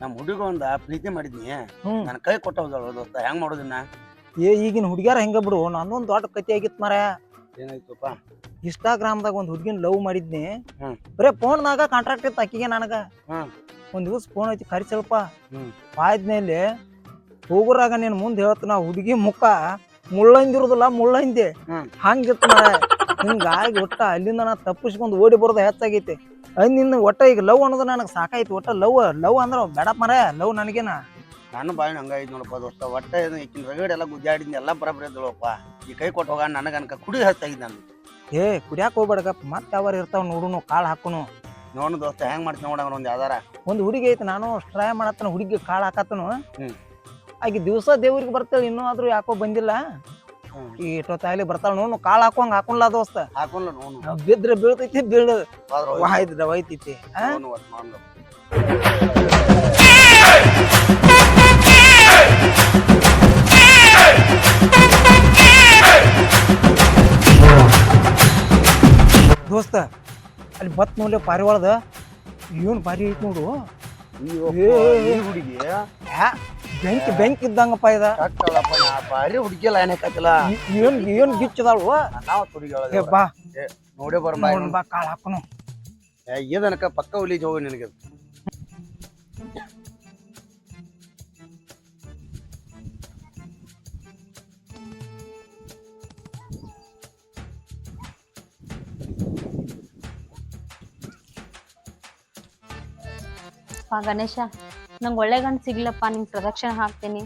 ನಮ್ಮ ಹುಡುಗ ಒಂದ ಪ್ರೀತಿ ಮಾಡಿದ್ನಿ. ಹ್ಮ್. ನನ್ನ ಕೈ ಕೊಟ್ಟ ಹೋದಳು ದೋಸ್ತ ಹೆಂಗ್ ಮಾಡೋದನ್ನ? ಏ ಈಗಿನ ಹುಡುಗ್ಯಾರ ಹೆಂಗ ಬಿಡು. ನಂದೊಂದ್ ದೊಡ್ಡ ಕತೆ ಆಗಿತ್ತು ಮರ ಏನಾಯ್ತಪ್ಪ? ಇನ್ಸ್ಟಾಗ್ರಾಮ್ದಾಗ ಒಂದ್ ಹುಡುಗಿನ ಲವ್ ಮಾಡಿದ್ನಿ. ಹ್ಮ್. ಬರೇ ಫೋನ್ದಾಗ ಕಾಂಟ್ರಾಕ್ಟ್ ಇತ್ತು ಅಕ್ಕಿಗೆ ನನಗ. ಹ್ಮ್. ಒಂದ್ ದಿವಸ ಫೋನ್ ಐತಿ ಕರಿಸಲ್ಪ ಹ್ಮ್. ಆದ್ಮೇಲೆ ಹೋಗುರಾಗ ನೀನ್ ಮುಂದೆ ಹೇಳ್ತ ಹುಡುಗಿ ಮುಖ ಮುಳ್ಳಂದಿರುದಿಲ್ಲ ಮುಳ್ಳಂದಿ ಹ್ಮ್. ಹಂಗಿತ್ತು ಮರ ಹಿಂಗಾಗಿ ಒಟ್ಟ ಅಲ್ಲಿಂದ ನಾ ತಪ್ಪಿಸ್ಕೊಂಡ್ ಓಡಿ ಬರೋದು ಹೆಚ್ಚಾಗೈತಿ. ಅದ್ ನಿನ್ನ ಒಟ್ಟ ಈಗ ಲವ್ ಅನ್ನೋದು ನನಗೆ ಸಾಕಾಯ್ತು. ಒಟ್ಟ ಲವ್ ಲವ್ ಅಂದ್ರೆ ಬೇಡಪ್ಪ ಮರ ಲವ್ ನನಗೇನ. ನಾನು ಬಾಯಿ ಹಂಗಾಯ್ತು ನೋಡಪ್ಪ ದೋಸ್ತ ಒಟ್ಟ ಏನು ಈಕಿನ ರಗಡ್ ಎಲ್ಲ ಗುದ್ದಾಡಿದ್ನಿ ಎಲ್ಲ ಬರಬರಿ ಇದ್ದಳಪ್ಪ ಈ ಕೈ ಕೊಟ್ಟು ಹೋಗ ನನಗೆ ಅನ್ಕ ಕುಡಿ ಹಚ್ಚಾಗಿದ್ ನಾನು ಏ ಕುಡಿಯಾಕ ಹೋಗ್ಬೇಡಕಪ್ಪ ಮತ್ತೆ ಯಾವಾರ ಇರ್ತಾವ ನೋಡುನು ಕಾಳು ಹಾಕುನು. ನೋಡು ದೋಸ್ತ ಹೆಂಗ್ ಮಾಡ್ತೀನಿ ನೋಡ ಒಂದು ಯಾವ್ದಾರ. ಒಂದು ಹುಡುಗಿ ಐತಿ ನಾನು ಟ್ರೈ ಮಾಡತ್ತನ ಹುಡುಗಿ ಕಾಳು ಹಾಕತ್ತನು. ಹ್ಮ್. ಆಗಿ ದಿವಸ ದೇವ್ರಿಗೆ ಬರ್ತೇವೆ ಇನ್ನೂ ಆದ್ರೂ ಯಾಕೋ ಬಂದಿಲ್ಲ. ಈ ಇಷ್ಟೊತ್ತಾಗಲಿ ಬರ್ತಾಳ ನೋನು ಕಾಳು ಹಾಕೊಂಗ್ ಹಾಕೊಂಡ್ಲ ದೋಸ್ತ. ಹಾಕೊಂಡ್ಲ ನೋನು ಬಿದ್ರೆ ಬೀಳ್ತೈತಿ ಬೀಳ ವಾಯ್ದ ಒಯ್ತೈತಿ. ದೋಸ್ತ ಅಲ್ಲಿ ಬತ್ ನೋಡ್ಲಿ ಪಾರಿವಾಳದ ಇವನ್ ಪಾರಿ ಐತಿ ನೋಡು. ಹುಡುಗಿ. ಬೆಂಕಿ ಬೆಂಕಿ ಇದ್ದಂಗಪ್ಪ ಇದ. ಕಟ್ಟಳಪ್ಪ ನಾ ಬಾರಿ ಹುಡುಗಿಲ್ಲ ಲೈನ್ ಹಾಕತ್ತಿಲ್ಲ ಏನ್ ಏನ್ ಗಿಚ್ಚದಾಳು ನಾವು ಹುಡುಗಿ ಏ ಬಾ. ನೋಡೇ ಬರ ಬಾ ಕಾಳು ಹಾಕನು ಏನಕ ಪಕ್ಕ ಉಲಿ ಜೋಗ ನಿನಗೆ. ಗಣೇಶ. ನಂಗೆ ಒಳ್ಳೆ ಗಂಡು ಸಿಗ್ಲಪ್ಪ ನಿಂಗೆ ಪ್ರದಕ್ಷಿಣೆ ಹಾಕ್ತೀನಿ.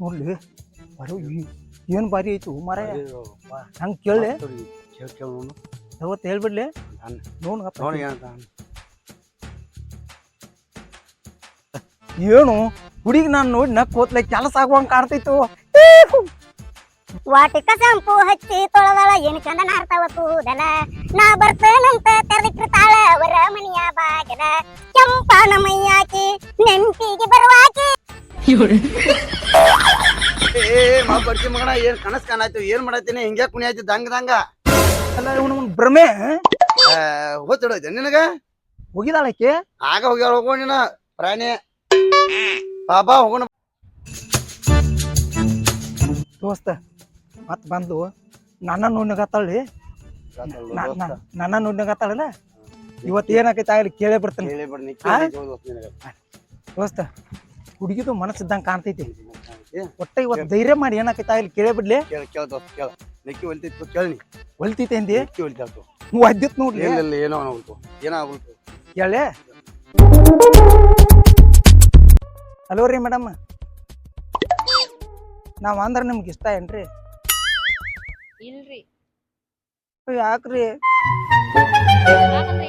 ನೋಡ್ಲಿ ಬರೋ ಏನು ಬಾರಿ ಐತಿ ಮರ ಹಂಗ ಕೇಳಿ ಯಾವತ್ತು ಹೇಳ್ಬಿಡ್ಲಿ? ನಾನ್- ನೋಡ್ ನೋಡಿ ಏನು? ಹುಡುಗಿ ನಾನು ನೋಡಿ ನಕ್ ಹೋತ್ಲೆ ಕೆಲಸ ಆಗುವಂಗ್ ಕಾಣ್ತೈತು ವಾಟಿಕ ಸಂಪು ಹಚ್ಚಿ ತೊಳೆದಳ ಏನ್ ಚಂದ ನಾರ್ತಾವ ಕೂದಲ. ನಾ ಬರ್ತೇನಂತ ತೆರೆದಿಟ್ಟಿರ್ತಾಳ ಅವರ ಮನಿಯ ಬಾಗಲ. ಕೆಂಪಾನ ಮೈಯಾಕಿ ನೆಂಟಿಗೆ ಬರುವಾಕಿ ಏ ಮಾ ಬರ್ತಿ ಮಗನ ಏನ್ ಕನಸ್ ಕಾಣಾಯ್ತು ಏನ್ ಮಾಡತ್ತೀನಿ ಹಿಂಗ್ಯಾ ಕುಣಿಯಾಯ್ತು ದಂಗ ಅಲ್ಲ ಇವನು ಭ್ರಮೆ ಹೋಗ್ತಿಡೋಯ್ತು ನಿನಗ? ಹೋಗಿದಾಳಕ್ಕೆ ಆಗ ಹೋಗ್ಯಾಳ ಹೋಗೋ ನೀನ ಪ್ರಾಣಿ. ಬಾಬಾ ಹೋಗೋಣ. ದೋಸ್ತ ಮತ್ ಬಂದು ನನ್ನ ನುಣ್ಣಗತ್ತಾಳಿ ನನ್ನ ನುಣ್ಣಗತ್ತಾಳಲ್ಲ ಇವತ್ತು ಏನಾಕೈತೆ ಆಗಲಿ ಕೇಳೇ ಬಿಡ್ತಾನೆ ದೋಸ್ತ ಹುಡುಗಿದು ಮನಸ್ಸಿದ್ದಂಗೆ ಕಾಣ್ತೈತಿ. ಏ, ಒಟ್ಟ ಇವತ್ತು ಧೈರ್ಯ ಮಾಡಿ ಏನಾಕೈತೆ ಇಲ್ಲಿ ಕೇಳೇ ಬಿಡ್ಲಿ. ಕೇಳ ಕೇಳ ದೋಸ್ತ್ ಕೇಳ. ನಿಕ್ಕಿ ಹೊಲ್ತಿತ್ತು ಕೇಳಿ ಒಲ್ತೈತೆ ಅಂದಿ? ನಿಕ್ಕಿ ನೀವು ಒದ್ದಿತ್ ನೋಡ್ಲಿ. ಇಲ್ಲ ಇಲ್ಲ ಏನೋ ಆಗುತ್ತೆ. ಏನಾಗುತ್ತೆ. ಕೇಳೆ ಹಲೋ ರೀ ಮೇಡಮ್. ನಾವು ಅಂದ್ರೆ ನಿಮ್ಗೆ ಇಷ್ಟ ಏನ್ರಿ? ಇಲ್ರಿ. ಯಾಕ್ರಿ?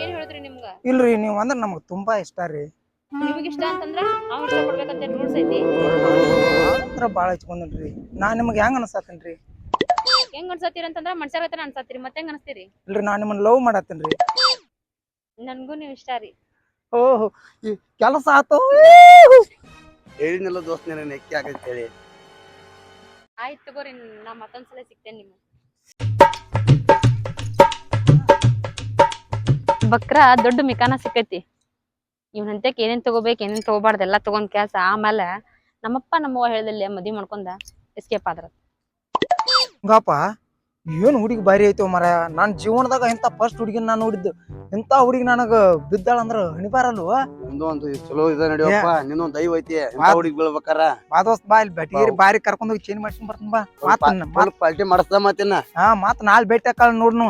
ಏನ್ ಹೇಳಿದ್ರಿ ನಿಮ್ಗ? ಇಲ್ರಿ ನೀವು ಅಂದ್ರೆ ನಮ್ಗೆ ತುಂಬಾ ಇಷ್ಟ ರೀ. ನಿಮಗೆ ಇಷ್ಟ ಅಂತಂದ್ರ ಅವ್ರ ಇಷ್ಟ ಪಡ್ಬೇಕಂತ ರೂಲ್ಸ್ ಐತಿ. ಅಂದ್ರ ಬಾಳ ಹಚ್ಕೊಂಡ್ರಿ ನಾ ನಿಮ್ಗೆ ಹೆಂಗ್ ಅನ್ಸತ್ತೇನ್ರಿ ಹೆಂಗ್ ಅನ್ಸತ್ತೀರಿ ಅಂತಂದ್ರ ಮನ್ಸಾರ ಹತ್ರ ಅನ್ಸತ್ತೀರಿ ಮತ್ತೆ ಹೆಂಗ್ ಅನ್ಸ್ತೀರಿ? ಇಲ್ರಿ ನಾ ನಿಮ್ಮನ್ನ ಲವ್ ಮಾಡತ್ತೇನ್ರಿ ನನ್ಗೂ ನೀವು ಇಷ್ಟ ರೀ. ಓಹ್ ಈ ಕೆಲಸ ಆತು. ಹೇಳಿನಲ್ಲ ದೋಸ್ತ ನಿನ್ನ ನೆಕ್ಕಿ ಆಗೈತೆ ಹೇಳಿ ಆಯ್ತು ತಗೋರಿ ನಾ ಮತ್ತೊಂದ್ಸಲ ಸಿಗ್ತೇನೆ ನಿಮ್ಗೆ. ಬಕ್ರ ದೊಡ್ಡ ಮಿಕಾನ ಸಿಕ್ಕೈತಿ. ಇವ್ನಂತಕ್ ಏನೇನ್ ತಗೋಬೇಕು ಏನೇನ್ ತಗೋಬಾರ್ದು ಎಲ್ಲಾ ತಗೊಂಡ್ ಕೆಲ್ಸ ಆಮೇಲೆ ನಮ್ಮಪ್ಪ ನಮ್ಮವ್ವ ಹೇಳ್ದಲ್ಲಿ ಮದ್ವಿ ಮಾಡ್ಕೊಂಡ ಎಸ್ಕೇಪ್ ಆದ್ರ. ಹಂಗಪ್ಪ ಏನ್ ಹುಡುಗಿ ಬಾರಿ ಐತೋ ಮರ ನನ್ ಜೀವನದಾಗ ಇಂತ ಫಸ್ಟ್ ಹುಡುಗಿನ ನಾನು ನೋಡಿದ್ದು. ಇಂಥ ಹುಡುಗಿ ನನಗ ಬಿದ್ದಾಳ ಅಂದ್ರ ಹಣಿಬಾರಲ್ವ? ನಿಂದು ಒಂದು ಚಲೋ ಇದೆ ನಡಿಯಪ್ಪ. ನಿನ್ನೊಂದ್ ದೈವ ಐತಿ. ಎಂತ ಹುಡುಗಿ ಬೀಳ್ಬೇಕಾರ? ಬಾ ದೋಸ್ತ್ ಬಾ ಇಲ್ಲಿ ಬೆಟಗೇರಿ ಬಾರಿ ಕರ್ಕೊಂಡ್ ಹೋಗಿ ಚೇಂಜ್ ಮಾಡ್ಸ್ಕೊಂಡ್ ಬರ್ತೀನಿ ಬಾ. ಮಾತನ್ನ ಮಾತ್ ಪಾಲ್ಟಿ ಮಾಡಿಸ್ದ ಮಾತಿನ ಹಾ ಮಾತ್ ನಾಳೆ ಭೇಟಿ ಹಾಕಳ ನೋಡ್ನು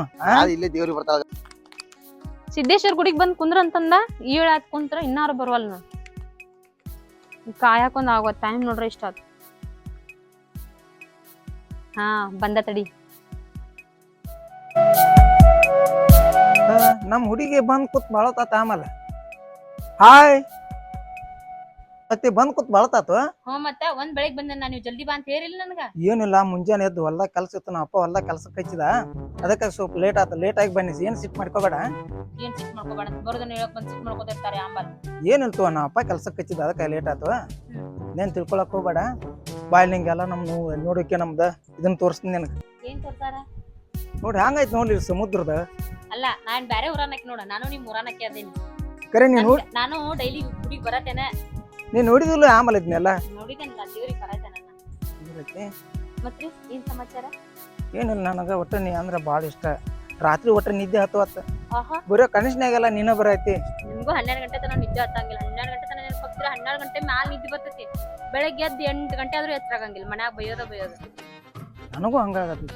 ಇಲ್ಲಿ ದೇವ್ರಿಗೆ ಬರ್ತಾಳ. ಸಿದ್ದೇಶ್ವರ್ ಗುಡಿಗೆ ಬಂದ್ ಕುಂದ್ರ ಅಂತಂದ ಆತ್ ಕುಂತ್ರ ಇನ್ನಾರು ಬರುವಲ್ ನಾ ಕಾಯಕೊಂದ್ ಆಗೋ ಟೈಮ್ ನೋಡ್ರಿ ಇಷ್ಟ ಆತ್. ಹಾ, ಬಂದ ತಡಿ. ನಮ್ ಹುಡುಗಿ ಬಂದ್ ಕೂತ್ ಬಾಳತಾತ ಆಮೇಲೆ. ಹಾಯ್. ಮತ್ತೆ ಬಂದ್ ಕೂತ್ ಬಳತಾತು. ಹ್ಞೂ ಮತ್ತ ಒಂದ್ ಬೆಳಿಗ್ಗೆ ಬಂದೆ ನಾನು ನೀವು ಜಲ್ದಿ ಬಾ ಅಂತ ಹೇಳಿಲ್ಲ ನನಗ. ಏನಿಲ್ಲ ಮುಂಜಾನೆ ಎದ್ದು ಹೊಲ್ದಾಗ ಕೆಲ್ಸ ಇತ್ತು ನಮ್ಮ ಅಪ್ಪ ಹೊಲ್ದಾಗ ಕೆಲ್ಸಕ್ಕೆ ಹಚ್ಚಿದ. ಅದಕ್ಕೆ ಸ್ವಲ್ಪ ಲೇಟ್ ಆತ ಲೇಟ್ ಆಗಿ ಬನ್ನಿ ಏನ್ ಸಿಟ್ ಮಾಡ್ಕೋಬೇಡ? ಏನ್ ಸಿಟ್ ಮಾಡ್ಕೋಬೇಡ? ಬರೋದನ್ನ ಹೇಳಕ್ ಬಂದ್ ಸಿಟ್ ಮಾಡ್ಕೋತಿರ್ತಾರೆ ಆಂಬಲ್ ಏನಿಲ್ತು ನಮ್ಮ ಅಪ್ಪ ಕೆಲ್ಸಕ್ಕೆ ಹಚ್ಚಿದ ಅದಕ್ಕೆ ಲೇಟ್ ಆತು. ನೀನ್ ತಿಳ್ಕೊಳಕ್ ಹೋಗ್ಬೇಡ. ಬಾಯ್ ನಿಂಗೆಲ್ಲ ನಮ್ ನೋಡಕ್ಕೆ ನಮ್ದ ಇದನ್ನ ತೋರಿಸ್ತೀನಿ ನಿನಗೆ. ಏನ್ ನೋಡಿ ಹಂಗೈತ್ ನೋಡಿ ಸಮುದ್ರದ. ಅಲ್ಲ ನಾನು ಬ್ಯಾರೆ ಊರಾನಕ್ಕೆ ನೋಡ ನಾನು ನಿಮ್ ಊರಾನಕ್ಕೆ ಅದೇನಿ. ಕರೆ ನೀನು? ನಾನು ಡೈಲಿ ಗುಡಿಗೆ ಬರತ್ತೇನೆ ನೀನ್ ನೋಡಿದಿಲ್ಲ ಆಮೇಲೆ ಇದನ್ನೆಲ್ಲ ದೇವ್ರಿಗೆ ಬರತ್ತೇನೆ ಮತ್ತೆ ಏನ್ ಸಮಾಚಾರ? ಏನಿಲ್ಲ ನನಗ ಒಟ್ಟ ನೀ ಅಂದ್ರ ಭಾಳ ಇಷ್ಟ. ರಾತ್ರಿ ಒಟ್ಟ ನಿದ್ದೆ ಹತ್ತುವತ್ತ. ಆಹಾ. ಬರೋ ಕನಸಿನಾಗೆಲ್ಲ ನಿನ್ನ ಬರೈತಿ. ನಿಮ್ಗೂ ಹನ್ನೆರಡು ಗಂಟೆ ತನಕ ನಿದ್ದೆ ಹತ್ತಂಗಿಲ್ಲ. ಹನ್ನೆರಡು ಗಂಟೆ ತನಕ ನೆನಪಾಗ್ತೀರ ಹನ್ನೆರಡು ಗಂಟೆ ಮ್ಯಾಲ ನಿದ್ದೆ ಬರ್ತೈತಿ. ಬೆಳಗ್ಗೆ ಎದ್ದು ಎಂಟು ಗಂಟೆ ಆದ್ರೂ ಎತ್ತರಾಗಂಗಿಲ್ಲ. ಮನ್ಯಾಗ ಬೈಯೋದ ಬೈಯೋದ. ನನಗೂ ಹಂಗಾಗತ್ತೆ.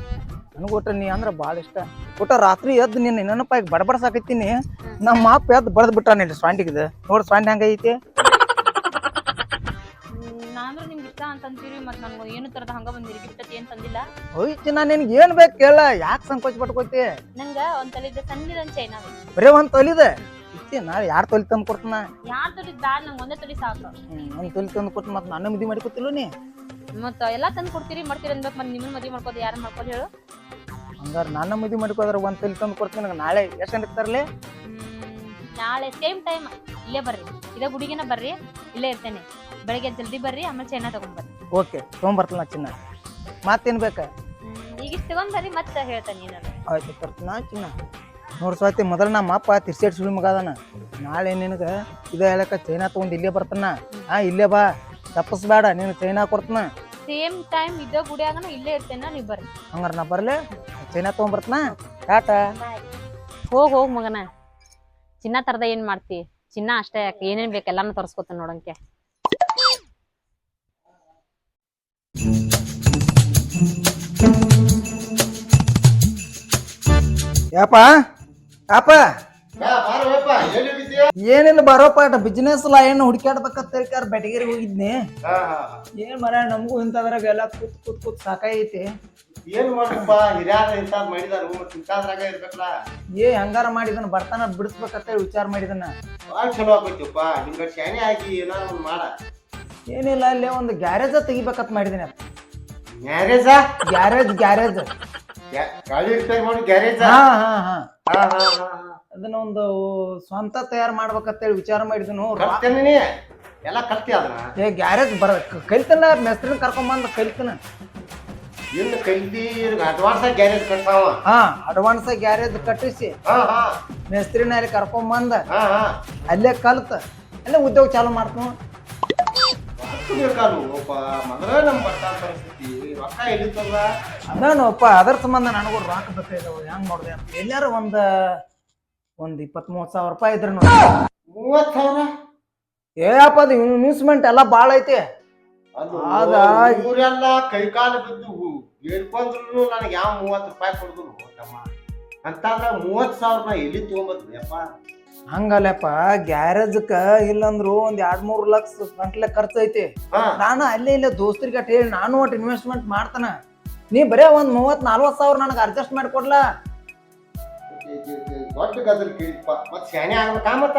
ನನಗೂ ಒಟ್ಟ ನೀ ಅಂದ್ರೆ ಭಾಳ ಇಷ್ಟ. ಒಟ್ಟ ರಾತ್ರಿ ಎದ್ದು ನಿನ್ನ ನೆನಪಾಗಿ ಬಡಬಡ್ಸಾಕತ್ತೀನಿ. ನಮ್ಮ ಮಾಪ್ ಎದ್ದು ಬಡದ್ ಬಿಟ್ಟ ನಿಲ್ಲಿ ಸ್ವಾಂಟಿಗೆ ನೋಡ್ ಸ್ವಾಂಟಿ ಹೆಂಗೈತಿ? ನಾನು ನಿಮ್ಗೆ ಇಷ್ಟ ಅಂತ ಅಂತೀರಿ ಮತ್ತೆ ನನಗೆ ಏನು ತರದ ಹಂಗ ಬಂದಿರಿ? ಗಿಫ್ಟ್ ಏನು ತಂದಿಲ್ಲ? ಹೋಯ್ತಿ ನಾ ನಿನ್ಗೆ ಏನ್ ಬೇಕು ಕೇಳ? ಯಾಕೆ ಸಂಕೋಚ ಪಟ್ಕೋತಿ? ನಂಗ ಒಂದ್ ತಲಿದ ಸಣ್ಣದ ಚೈನಾ ಬರೇ ಒಂದ್ ತೊಲಿದೆ? ಇತ್ತಿ ನಾಳೆ ಯಾರ್ ತೊಲಿ ತಂದು ಕೊಡ್ತಾನ ಯಾರ್ ತೊಲಿದ್ ಬ್ಯಾಡ ನಂಗೆ ಒಂದೇ ತೊಲಿ ಸಾಕು. ಒಂದ್ ತೊಲಿ ತಂದು ಕೊಟ್ಟು ಮತ್ತೆ ನನ್ನ ಮದಿ ಮಾಡ್ಕೊತಿಲ್ಲ ನೀ? ಮತ್ತ ಎಲ್ಲಾ ತಂದು ಕೊಡ್ತೀರಿ ಮಾಡ್ತೀರಿ ಅನ್ಬೇಕು ಮತ್ತೆ ನಿಮ್ಮನ್ನ ಮದುವೆ ಮಾಡ್ಕೋದು ಯಾರು ಮಾಡ್ಕೋದು ಹೇಳು. ಹಂಗಾರ ನನ್ನ ಮದಿ ಮಾಡ್ಕೋದ್ರೆ ಒಂದ್ ತೊಲಿ ತಂದು ಕೊಡ್ತೀನಿ ನನಗೆ ನಾಳೆ ಎಷ್ಟು ಗಂಟೆಗೆ ತರಲಿ? ನಾಳೆ ಸೇಮ್ ಟೈಮ್ ಇಲ್ಲೇ ಬರ್ರಿ. ಇದೇ ಗುಡಿಗೆನ ಬರ್ರಿ ಇಲ್ಲೇ ಇರ್ತೇನೆ. ಬೆಳಗ್ಗೆ ಜಲ್ದಿ ಬರ್ರಿ ಆಮೇಲೆ ಚೈನಾ ತಗೊಂಡ್ ಬರ್ರಿ. ಓಕೆ ತೊಗೊಂಬರ್ತಲ್ಲ ಚಿನ್ನ ಮತ್ತೇನ್ ಬೇಕ? ಈಗ ಇಷ್ಟ ತಗೊಂಡ್ ಬರ್ರಿ ಮತ್ತೆ ಹೇಳ್ತಾನೆ ಏನಾರ ಆಯ್ತು ತರ್ತೀನ ಚಿನ್ನ ನೋಡ್ ಸ್ವಾತಿ ಮೊದಲ ನಮ್ಮ ಅಪ್ಪ ತಿರ್ಸೇಟ್ ಸುಳಿ ಮಗ ಅದಾನ. ನಾಳೆ ನಿನಗ ಇದ ಹೇಳಕ ಚೈನಾ ತಗೊಂಡ್ ಇಲ್ಲೇ ಬರ್ತಾನ ಆ ಇಲ್ಲೇ ಬಾ ತಪ್ಪಿಸ್ಬೇಡ ನೀನು ಚೈನಾ ಕೊಡ್ತಾನ. ಸೇಮ್ ಟೈಮ್ ಇದ್ದ ಗುಡಿಯಾಗನ ಇಲ್ಲೇ ಇರ್ತೇನ ನೀವ್ ಬರ್ರಿ. ಹಂಗಾರ ನಾ ಬರ್ಲೆ ಚೈನಾ ತಗೊಂಬರ್ತನ ಟಾಟಾ. ಹೋಗ್ ಹೋಗ್ ಮಗನ. ಚಿನ್ನ ತರದ ಏನ್ ಮಾಡ್ತಿ? ಚಿನ್ನ ಅಷ್ಟೇ ಯಾಕೆ ಏನೇನ್ ಬೇಕು ಎಲ್ಲಾನು ತರ್ಸ್ಕೊತಾನ ನೋಡಂಕೆ ಯಾಪ? ಯಾಪ? ಏನಿಲ್ಲ ಬರೋಪ ಬಿಸ್ನೆಸ್ ಲೈನ್ ಏನ್ ತಿರ್ಕಾರ ಬೆಟಗೇರಿ ಹೋಗಿದ್ನಿ. ಏನ್ ಮರ ನಮಗೂ ಇಂಥದ್ರಾಗ ಎಲ್ಲ ಕೂತ್ ಕೂತ್ ಕೂತ್ ಸಾಕಾಗೈತಿ. ಏನ್ ಮಾಡಪ್ಪ ಹಿರಿಯಾರ ಇಂಥದ್ ಮಾಡಿದಾರ ಇಂಥದ್ರಾಗ ಇರ್ಬೇಕಲ್ಲ. ಏ ಹಂಗಾರ ಮಾಡಿದನ ಬರ್ತಾನ ಬಿಡಿಸ್ಬೇಕಂತ ವಿಚಾರ ಮಾಡಿದನ ಬಾಳ್ ಚಲೋ ಆಗೋಯ್ತಪ್ಪ ನಿಂಗ ಶಾನೆ ಆಗಿ ಏನಾರ ಮಾಡ. ಏನಿಲ್ಲ ಅಲ್ಲೇ ಒಂದು ಗ್ಯಾರೇಜ ತೆಗಿಬೇಕಂತ ಮಾಡಿದೀನಿ. ಗ್ಯಾರೇಜ್? ಗ್ಯಾರೇಜ್ ಗಾಡಿ ರಿಪೇರ್ ಮಾಡಿ ಗ್ಯಾರೇಜ? ಹಾ ಹಾ ಹಾ. ಅದನ್ನ ಒಂದು ಸ್ವಂತ ತಯಾರು ಮಾಡ್ಬೇಕಂತ ಹೇಳಿ ವಿಚಾರ ಮಾಡಿದನು. ಕಲ್ತೇನೆ ನೀ ಎಲ್ಲ ಕಲ್ತಿ ಅದನ್ನ. ಏ ಗ್ಯಾರೇಜ್ ಬರ ಕಲಿತನ ಮೆಸ್ತ್ರಿನ ಕರ್ಕೊಂಬಂದ್ ಕಲಿತನ ಇನ್ನು ಕಲ್ತಿ ಅಡ್ವಾನ್ಸ್ ಗ್ಯಾರೇಜ್ ಕಟ್ತಾವ ಹಾ ಅಡ್ವಾನ್ಸ್ ಗ್ಯಾರೇಜ್ ಕಟ್ಟಿಸಿ. ಹಾ ಹಾ. ಮೇಸ್ತ್ರಿನ ಅಲ್ಲಿ ಕರ್ಕೊಂಬಂದ ಹಾ ಹಾ. ಅಲ್ಲೇ ಕಲ್ತ. ಅಲ್ಲೇ ಉದ್ಯೋಗ ಚಾಲು ಮಾಡ್ತು ಅಷ್ಟು ಬೇಕಾಲು ಒಬ್ಬ ಮೊದಲ ನಮ್ಮ ಬರ್ತಾ ಪರಿಸ್ಥಿತಿ. ರೊಕ್ಕ ಎಲ್ಲಿತ್ತಲ್ಲ? ಅದಾನಪ್ಪ ಅದರ ಸಂಬಂಧ ನನಗೂ ರೊಕ್ಕ ಬೇಕಾಯ್ದವ ಹೆಂಗ್ ನೋಡ್ದೆ ಅಂತ. ಎಲ್ಲಾರು ಒಂದ್ ಒಂದ್ ಇಪ್ಪತ್ತ್ ಮೂವತ್ ಸಾವಿರ ರೂಪಾಯಿ ಇದ್ರ ನೋಡಿ. ಮೂವತ್ ಸಾವಿರ? ಏಯಪ್ಪ ಅದು ಇನ್ವೆಸ್ಟ್ಮೆಂಟ್ ಎಲ್ಲ ಭಾಳ ಐತಿ. ಅದು ಇವರೆಲ್ಲ ಕೈ ಕಾಲು ಬಿದ್ದು ಬೇಡ್ಕೊಂಡ್ರು ನನಗೆ ಯಾವ ಮೂವತ್ತು ರೂಪಾಯಿ ಕೊಡುದು ತಮ್ಮ ಅಂತಂದ್ರ ಮೂವತ್ ಸಾವಿರ ನಾ ಎಲ್ಲಿ ತಗೊಂಬತ್ರಿ ಅಪ್ಪ? ಹಂಗಲ್ಲಪ್ಪ ಗ್ಯಾರೇಜ್ಕ ಇಲ್ಲಂದ್ರು ಒಂದ್ ಎರಡ್ ಮೂರ್ ಲಕ್ಷ ಗಂಟ್ಲೆ ಖರ್ಚು ಐತಿ ನಾನು ಅಲ್ಲೇ ಇಲ್ಲ ದೋಸ್ತರಿಗೆ ಅಟ್ ಹೇಳಿ ನಾನು ಒಟ್ಟು ಇನ್ವೆಸ್ಟ್ಮೆಂಟ್ ಮಾಡ್ತಾನ. ನೀ ಬರೇ ಒಂದ್ ಮೂವತ್ ನಲ್ವತ್ ಸಾವಿರ ನನಗೆ ಅಡ್ಜಸ್ಟ್ ಮಾಡಿಕೊಡ್ಲಾ ದೊಡ್ಡ ಗದಲ್ ಕೇಳಿಪ್ಪ ಮತ್ ಶಾಣೆ ಆಗ್ಬೇಕಾ ಮತ್ತ?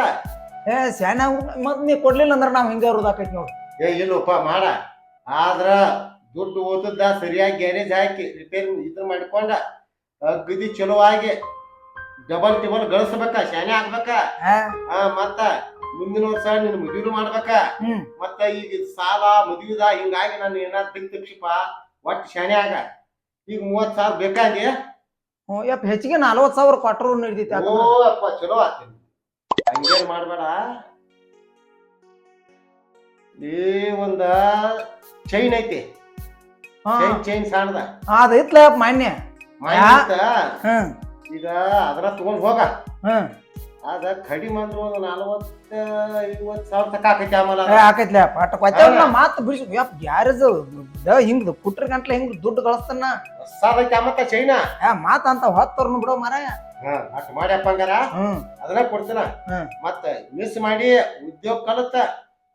ಏ ಸ್ಯಾನ ಮತ್ ನೀ ಕೊಡ್ಲಿಲ್ಲ ಅಂದ್ರೆ ನಾವ್ ಹಿಂಗೆ ಇರೋದಾಕೈತಿ ನೋಡು. ಏ ಇಲ್ಲಪ್ಪ ಮಾಡ. ಆದ್ರ ದುಡ್ಡು ಓದದ್ದ ಸರಿಯಾಗಿ ಗ್ಯಾರೇಜ್ ಹಾಕಿ ರಿಪೇರಿ ಇದ್ರ ಮಾಡ್ಕೊಂಡ ಅಗದಿ ಚಲೋ ಆಗಿ ಡಬಲ್ ಟಿಬಲ್ ಗಳಿಸ್ಬೇಕ? ಶಾನೆ ಆಗ್ಬೇಕ? ಆ, ಆ ಮತ್ತ ಮುಂದಿನ ವರ್ಷ ನಿನ್ ಮದುವೆ ಮಾಡ್ಬೇಕ? ಮತ್ತ ಈಗ ಸಾಲ ಮದುವಿದ ಹಿಂಗಾಗಿ ನಾನು ಏನಾದ್ರು ತೆಗ್ ಒಟ್ಟು ಶಾನೆ ಆಗ. ಈಗ ಮೂವತ್ ಸಾವಿರ ಬೇಕಾಗಿ ಹ್ಞೂ ಯಪ್ಪ ಹೆಚ್ಚಿಗೆ ನಲ್ವತ್ತು ಸಾವಿರ ಕೊಟ್ಟರು ನಡಿತೈತಿ ಓ ಅಪ್ಪ ಚಲೋ ಆತ ಹಂಗೇನ್ ಮಾಡ್ಬೇಡ. ಈ ಒಂದ ಚೈನ್ ಐತಿ. ಚೈನ್ ಚೈನ್ ಸಾಣದ ಅದೈತ್ಲ ಮಾನ್ಯ. ಮಾನ್ಯ? ಹ್ಮ್. ಈಗ ಅದ್ರ ತಗೊಂಡ್ ಹೋಗ. ಹಾ. ಅದ ಕಡಿಮೆ ಅಂದ್ರೆ ಒಂದು ನಲವತ್ತ ಐವತ್ ಸಾವಿರ ತಕ ಆಕೈತಿ ಆಮೇಲೆ ಏ ಆಕೈತ್ಲ ಅಟ್ಟ ಕೊತ್ತೇವಲ್ಲ ಮಾತು ಬಿಡಿಸಿ. ಯಪ್ಪ ಗ್ಯಾರೇಜ್ ಹಿಂಗ್ ಕುಟ್ರ ಗಂಟ್ಲೆ ಹಿಂಗ್ ದುಡ್ಡು ಗಳಿಸ್ತಾನ? ಸಾಲ ಐತಿ ಮತ್ತ ಚೈನ ಏ ಮಾತ್ ಅಂತ ಹೊತ್ತವ್ರನ್ನ ಬಿಡೋ ಮಾರ ಅಷ್ಟು ಮಾಡ್ಯಪ್ಪ ಹಂಗಾರ. ಹ್ಮ್. ಅದನ್ನ ಕೊಡ್ತೀನ. ಹ್ಮ್. ಮತ್ತ ಮಿಸ್ ಮಾಡಿ ಉದ್ಯೋಗ ಕಲತ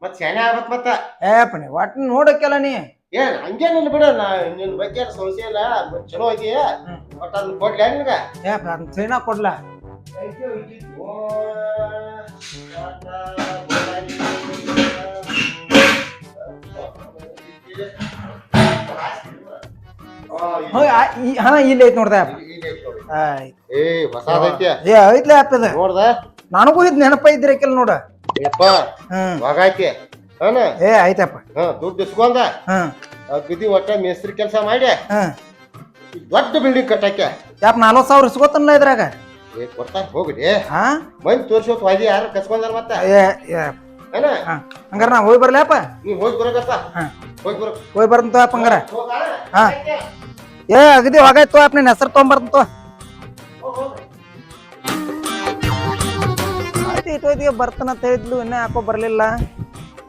ಮತ್ತೆ ಶಾಣೆ ಆಗ್ಬೇಕ್ ಮತ್ತ. ಏ ನೀ ಒಟ್ಟು ನೋಡಕ್ಕೆಲ್ಲ ನೀ. ಏನ್ ಹಂಗೇನಿಲ್ಲ ಬಿಡ ನಾ ನಿನ್ ಬಗ್ಗೆ ಸಮಸ್ಯೆ ಇಲ್ಲ ಚಲೋ ಐತಿ ಬಟ್ ಅದನ್ನ ಕೊಡ್ಲಿ ನಿನಗ? ಏ ನಾನು ಚೈನಾ ಕೊಡ್ಲ. ಹಣ ಇಲ್ಲ ಐತ್ ನೋಡ್ದೆ ಏ ಹೊಸಾದೈತಿ ಏ ಐತ್ಲೆ ಆಪ್ ಇದು ನೋಡ್ದ? ನನಗೂ ಇದ್ ನೆನಪ ಇದ್ರಕಿಲ್ ನೋಡ. ಯಪ್ಪ ಹ್ಮ್. ಹೋಗಾಯ್ತಿ ಹನ ಏ ಆಯ್ತಪ್ಪ. ಹಾ ದುಡ್ಡು ಇಸ್ಕೊಂಡ? ಹಾ. ಅಗದಿ ಒಟ್ಟ ಮೇಸ್ತ್ರಿ ಕೆಲಸ ಮಾಡಿ ಹಾ. ದೊಡ್ಡ ಬಿಲ್ಡಿಂಗ್ ಕಟ್ಟಕ್ಕೆ? ಯಾಪ್ ನಲ್ವತ್ತು ಸಾವಿರ ಇಸ್ಕೊತನ್ಲ ಇದ್ರಾಗ? ಏ ಕೊಡ್ತಾರ ಹೋಗ್ರಿ. ಹಾ? ಮಂದಿ ತೋರ್ಸೋತ್ ವಾದಿ ಯಾರು ಕಸ್ಕೊಂಡಾರ ಮತ್ತ? ಏ ಏ. ಏನ? ಹಾ. ಹಂಗಾರ ನಾ ಹೋಗಿ ಬರ್ಲಪ್ಪ? ನೀ ಹೋಗಿ ಬರಕತ್ತ ಹಾ. ಹೋಗಿ ಬರ. ಹೋಗಿ ಬರ್ತಂತ ಅಪ್ಪ ಹಂಗಾರ. ಹೋಗ ಹಾ. ಏ ಅಗದಿ ಹೋಗಾಯ್ತು ಅಪ್ಪ ನಿನ್ನ ಹೆಸರು ತೊಗೊಂಬರ್ತಂತ ಆಯ್ತು ಇಟ್ಟೋದಿಗೆ ಬರ್ತಾನಂತ ಹೇಳಿದ್ಲು ಇನ್ನೂ ಯಾಕೋ ಬರಲಿಲ್ಲ.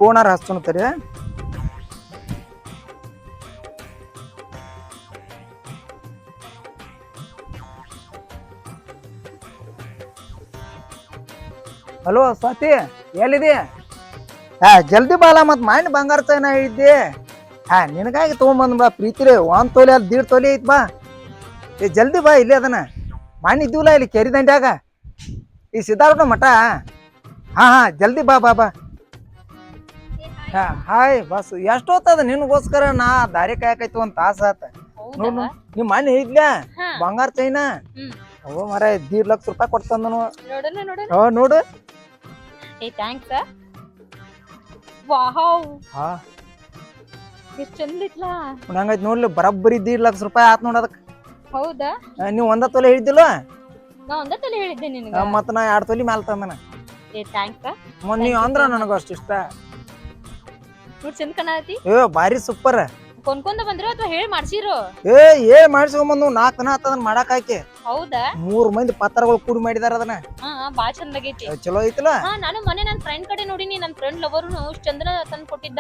ಫೋನಾರ ತರ ಹಲೋ ಸ್ವಾತಿ, ಎಲ್ಲಿದೆ? ಹಾ, ಜಲ್ದಿ ಬಾಲ ಮತ್ ಮಾಡಿ ಬಂಗಾರ ಚೈನ ಇದ್ದೆ ಹಾ, ನಿನಗಾಗಿ ತೊಗೊಂಬಂದ್ ಬಾ ಪ್ರೀತಿ ರೀ ಒಂದ್ ತೊಲೆ ಅಲ್ಲಿ ದೀಡ್ ತೊಲೆ ಐತ್ ಬಾ. ಏ, ಜಲ್ದಿ ಬಾ ಇಲ್ಲೇ ಅದನ್ನ ಮಾಡಿ ಇದ್ದೀವಲ್ಲ ಇಲ್ಲಿ ಕೆರಿ ದಂಡ್ಯಾಗ. ಈ ಸಿದ್ಧಾರ್ಥ ಮಠ. ಹಾ ಹಾ, ಜಲ್ದಿ ಬಾ ಬಾ ಬಾ. ಹಾ ಹಾಯ್ ಬಸ್. ಎಷ್ಟೊತ್ತದ ನಿನಗೋಸ್ಕರ ನಾ ದಾರಿ ಕಾಯಕೈತು ಒಂದ್ ತಾಸ ಆತ. ನೋಡ್ ನೋಡ್ ನಿಮ್ ಮನೆ ಹೇಳಿದ್ಲ ಹಾ. ಬಂಗಾರ ಚೈನ? ಹ್ಮ್. ಅವ ಮರ ದೀಡ್ ಲಕ್ಷ ರೂಪಾಯಿ ಕೊಡ್ತಂದನು ನೋಡೋಣ ನೋಡೋಣ. ಅವ ನೋಡು. ಏ ಥ್ಯಾಂಕ್ಸ್ ವಾಹವ್ ಹಾ. ಎಷ್ಟ್ ಚಂದ ಇತ್ಲಾ? ಹಂಗೈತ್ ನೋಡ್ಲಿ ಬರಬ್ಬರಿ ದೀಡ್ ಲಕ್ಷ ರೂಪಾಯಿ ಆತ್ ನೋಡ ಅದಕ್ಕೆ ಹೌದಾ? ನೀವ್ ಒಂದ ತೊಲೆ ಹೇಳಿದ್ದಿಲ್ಲ? ನಾ ಒಂದ ತಲೆ ಹೇಳಿದ್ದೆ ನಿನಗ. ಮತ್ತ ನಾ ಎರಡ್ ತೊಲಿ ಮ್ಯಾಲ ತಂದನ. ಏ ಥ್ಯಾಂಕ್ಸ್ ಮೊನ್ನೆ ನೀವ್ ಅಂದ್ರ ನನಗ ಅಷ್ಟ ಇಷ್ಟ. ನೋಡ್ ಚಂದ ಕಾಣತಿ ಏ ಬಾರಿ ಸೂಪರ್ ಕೊಂಡ್ಕೊಂಡ ಬಂದಿರೋ ಅಥವಾ ಹೇಳಿ ಮಾಡ್ಸಿರೋ? ಏ ಏ ಮಾಡಿಸ್ಕೊಂಬಂದು ನಾಲ್ಕು ದಿನ ಆತ ಅದನ್ನ ಮಾಡಕ್ ಹಾಕಿ ಹೌದಾ? ಮೂರ್ ಮಂದಿ ಪತ್ರಗಳು ಕೂಡಿ ಮಾಡಿದಾರ ಅದನ್ನ. ಹಾ ಬಾಳ ಚಂದ ಆಗೈತಿ. ಚಲೋ ಐತಿಲ್ಲ? ಹಾ ನಾನು ಮೊನ್ನೆ ನನ್ ಫ್ರೆಂಡ್ ಕಡೆ ನೋಡಿನಿ ನನ್ ಫ್ರೆಂಡ್ ಲವರ್ನು ಚಂದನ ತಂದ್ ಕೊಟ್ಟಿದ್ದ.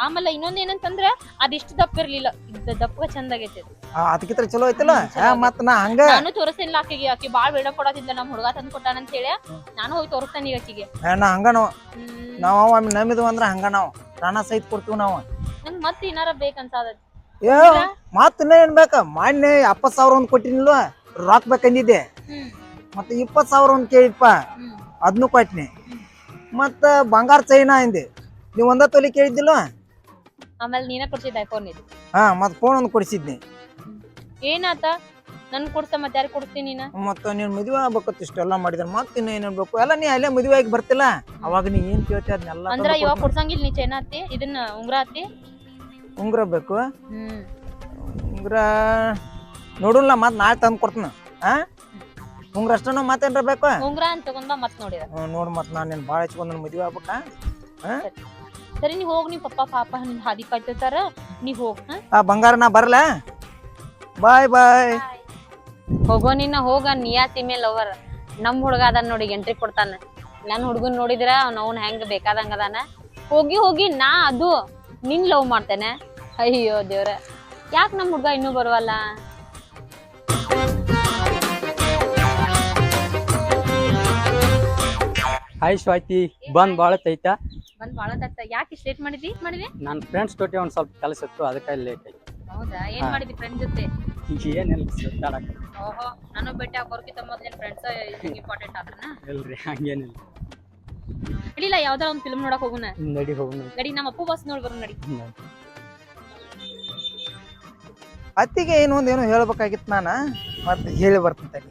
ಆಮೇಲೆ ಇನ್ನೊಂದ್ ಏನಂತಂದ್ರ ಅದಿಷ್ಟು ದಪ್ಪ ಇರ್ಲಿಲ್ಲ. ಇದ್ದ ದಪ್ಪ ಚಂದ ಆಗೈತಿ ಅದು. ಅದಕ್ಕಿಂತ ಚಲೋ ಐತಲ್ಲ? ಹಾ, ಮತ್ ನಾ ಹಂಗ ನಾನು ತೋರಿಸ್ತಿಲ್ಲ ಆಕಿಗೆ ಆಕಿ ಬಾಳ ಬೇಡ ಕೊಡತಿದ್ದ ನಮ್ ಹುಡುಗ ತಂದ್ ಕೊಟ್ಟಾನ ಅಂತ ಹೇಳಿ. ನಾನು ಹೋಗಿ ತೋರಿಸ್ತಾನೆ ಈಗ ಆಕಿಗೆ. ನಾ ಹಂಗ ನಾವ್. ಹ್ಮ್. ನಾವ್ ಒಮ್ಮೆ ನಂಬಿದ್ವು ಅಂದ್ರ ಹಂಗ ನಾವ್. ಪ್ರಾಣ ಸಹಿತ ಕೊಡ್ತೀವಿ ನಾವು. ನಂಗ್ ಮತ್ತೆ ಏನಾರ ಏ ಏನ್ ಬೇಕ ಮಾನ್ಯ ಎಪ್ಪತ್ ಸಾವಿರ ಒಂದ್ ಕೊಟ್ಟಿನಿಲ್ವ? ರಾಕ್ ಬೇಕಂದಿದ್ದೆ. ಮತ್ತೆ ಇಪ್ಪತ್ ಸಾವಿರ ಒಂದ್ ಕೇಳಿಪ್ಪ ಹ್ಮ್. ಅದನ್ನು ಕೊಟ್ನಿ. ಮತ್ತ ಬಂಗಾರ ಚೈನಾ ಅಂದೆ. ನೀವ್ ಒಂದ ತೊಲಿ ಕೇಳಿದ್ದಿಲ್ಲ ಆಮೇಲೆ ನೀನ ಕೊಡ್ಸಿದ್ದ ಐಫೋನ್ ಇದು. ಹಾ ಮತ್ ಫೋನ್ ಒಂದ್ ಕೊಡಿಸಿದ್ನಿ. ಏನಾತ? ನನ್ ಕೊಡ್ಸ ಮತ್ತೆ ಯಾರು ಕೊಡ್ತೀನಿ ನೀನ? ಮತ್ತ ನೀನ್ ಮದುವೆ ಆಗ್ಬೇಕತ್ ಇಷ್ಟೆಲ್ಲ ಮಾಡಿದ್ರೆ ಮತ್ತೆ ಇನ್ನ ಏನ್ ಹೇಳ್ಬೇಕು? ಎಲ್ಲ ನೀ ಅಲ್ಲೇ ಮದುವೆ ಆಗಿ ಬರ್ತಿಲ್ಲ? ಅವಾಗ ನೀ ಏನ್ ಕೇಳ್ತಿ ಅದನ್ನೆಲ್ಲ ಅಂದ್ರ ಇವಾಗ ಕೊಡ್ಸಂಗಿಲ್ಲ ನೀ ಚೈನ ಹತ್ತಿ ಇದನ್ನ ಉಂಗ್ರ ಹತ್ತಿ ಉಂಗ್ರ ಬೇಕು? ಹ್ಮ್. ಉಂಗ್ರ ನೋಡುಲ್ಲ ಮತ್ ನಾಳೆ ತಂದು ಕೊಡ್ತೀನಿ. ಹಾ ಉಂಗ್ರ ಅಷ್ಟನ ಮತ್ತೇನ್ರ ಬೇಕು? ಉಂಗ್ರ ಅಂತ ತಗೊಂಡ ಮತ್ ನೋಡಿದ ಹ್ಮ್, ನೋಡ್ ಮತ್ ನಾನ್ ನಿನ್ ಭಾಳ ಹಚ್ಕೊಂಡ್ ನನ್ ಮದುವೆ ಆಗ್ಬೇಕಾ ಸರಿ ನೀ ಹೋಗ್ ನೀ ಪಪ್ಪ ಪಾಪ ನಿಮ್ ಹಾದಿ ಕಾಯ್ತಿರ್ತಾರ ನೀ ಹೋಗ್ ಹಾ ಆ ಬಂಗಾರ ನಾ ಬರಲ್ಲ ಬಾಯ್. ಬಾಯ್. ಹೋಗೋ ನಿನ್ನ ಹೋಗ ನಿಯಾತಿ ಮೇಲೆ ಲವರ್ ನಮ್ ಹುಡುಗ ಅದನ್ನ ನೋಡಿ ಎಂಟ್ರಿ ಕೊಡ್ತಾನ. ನನ್ ಹುಡುಗನ್ ನೋಡಿದ್ರ ಅವ್ನ ಅವ್ನ ಹೆಂಗ್ ಬೇಕಾದಂಗ ಅದಾನ. ಹೋಗಿ ಹೋಗಿ ನಾ ಅದು ನಿನ್ ಲವ್ ಮಾಡ್ತೇನೆ. ಅಯ್ಯೋ ದೇವ್ರ. ಯಾಕೆ ನಮ್ ಹುಡ್ಗ ಇನ್ನೂ ಬರುವಲ್ಲ? ಹಾಯ್ ಸ್ವಾತಿ ಬಂದ್ ಭಾಳ ತೈತ ಬಂದ್ ಬಾಳ ತತ್ತ ಯಾಕೆ ಸ್ಟೇಟ್ ಲೇಟ್ ಮಾಡಿದಿ? ಮಾಡಿದಿ? ನನ್ನ ಫ್ರೆಂಡ್ಸ್ ಜೊತೆ ಒಂದ್ ಸ್ವಲ್ಪ ಕೆಲಸ ಇತ್ತು ಅದಕ್ಕೆ ಲೇಟ್ ಆಯ್ತು. ಹೌದಾ? ಏನ್ ಮಾಡಿದಿ ಫ್ರೆಂಡ್ ಜೊತೆ? ಏನಿಲ್ಲ ಸುತ್ತಾಡಕ್ ಓಹೋ ನಾನು ಭೇಟಿ ಆಗೋರ್ಕಿಂತ ಮೊದ್ಲೇನ್ ಫ್ರೆಂಡ್ಸ್ ಇಂಪಾರ್ಟೆಂಟ್ ಆದ್ರನ? ಇಲ್ರಿ ಹಂಗೇನಿಲ್ಲ. ನಡಿಲ್ಲ ಯಾವ್ದಾರ ಒಂದು ಫಿಲ್ಮ್ ನೋಡಕ್ ಹೋಗುನ? ನಡಿ ಹೋಗೋಣ ನಡಿ ನಮ್ಮ ಅಪ್ಪು ಬಸ್ ನೋಡ್ ಬರೋ ನಡಿ. ಅತ್ತಿಗೆ ಏನು ಒಂದ್ ಏನೋ ಹೇಳ್ಬೇಕಾಗಿತ್ತು ನಾನ? ಮತ್ತೆ ಹೇಳಿ ಬರ್ತೀನಿ ತಡಿ.